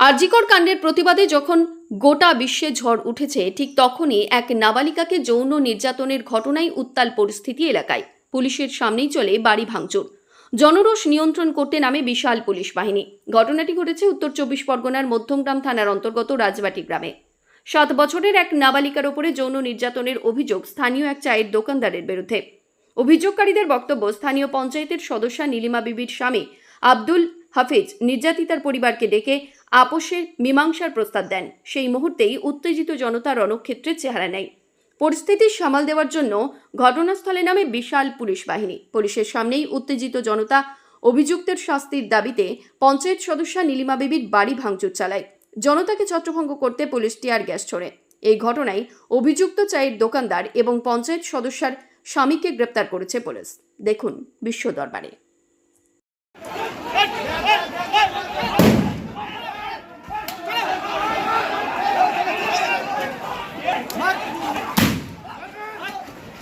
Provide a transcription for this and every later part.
আরজিকর কাণ্ডের প্রতিবাদে যখন গোটা বিশ্বে ঝড় উঠেছে, ঠিক তখনই এক নাবালিকাকে যৌন নির্যাতনের ঘটনায় উত্তাল পরিস্থিতি এলাকায়। পুলিশের সামনেই চলে বাড়ি ভাঙচুর। জনরোষ নিয়ন্ত্রণ করতে নামে বিশাল পুলিশ বাহিনী। ঘটনাটি ঘটেছে উত্তর চব্বিশ পরগনার মধ্যমগ্রাম থানার অন্তর্গত রাজবাটি গ্রামে। সাত বছরের এক নাবালিকার ওপরে যৌন নির্যাতনের অভিযোগ স্থানীয় এক চায়ের দোকানদারের বিরুদ্ধে। অভিযোগকারীদের বক্তব্য, স্থানীয় পঞ্চায়েতের সদস্যা নীলিমা বিবির স্বামী আব্দুল হাফিজ নির্যাতিতার পরিবারকে ডেকে আপোষের মীমাংসার প্রস্তাব দেন। সেই মুহূর্তেই উত্তেজিত জনতা রণক্ষেত্রের চেহারা নেয়। পরিস্থিতি সামাল দেওয়ার জন্য ঘটনাস্থলে নামে বিশাল পুলিশ বাহিনী। পুলিশের সামনেই উত্তেজিত জনতা অভিযুক্তের শাস্তির দাবিতে পঞ্চায়েত সদস্যা নীলিমা বিবির বাড়ি ভাঙচুর চালায়। জনতাকে ছত্রভঙ্গ করতে পুলিশ টিয়ার গ্যাস ছোড়ে। এই ঘটনায় অভিযুক্ত চায়ের দোকানদার এবং পঞ্চায়েত সদস্যার স্বামীকে গ্রেপ্তার করেছে পুলিশ। দেখুন বিশ্ব দরবারে।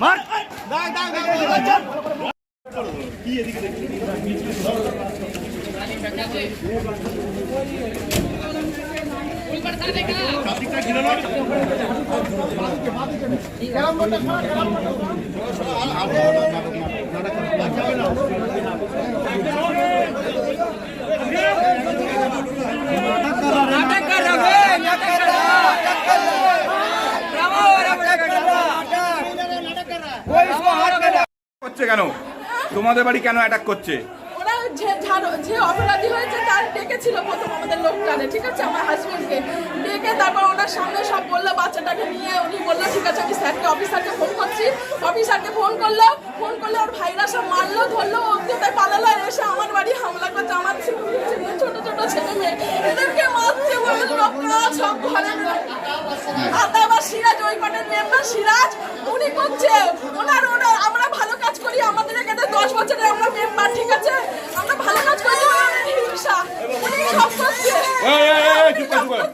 মার। ঠিক আছে করছে কেন? তোমাদের বাড়ি কেন অ্যাটাক করছে? ওরা যে যে অপরাধী হয়েছে তার প্রথম আমাদের ঠিক আছে? আমার ডেকে তারপর ওনার সামনে সব বলল, বাচ্চাটাকে নিয়ে উনি বলল, ঠিক আছে স্যারকে অফিসারকে ফোন করছি। অফিসারকে ফোন ফোন ভাইরা সব মারলো, ধরলো, ও কোথায় পালালো, আর এসে আমার বাড়ি ছোট ছোট ছেলে মেয়ে। 야야야 김밥 누가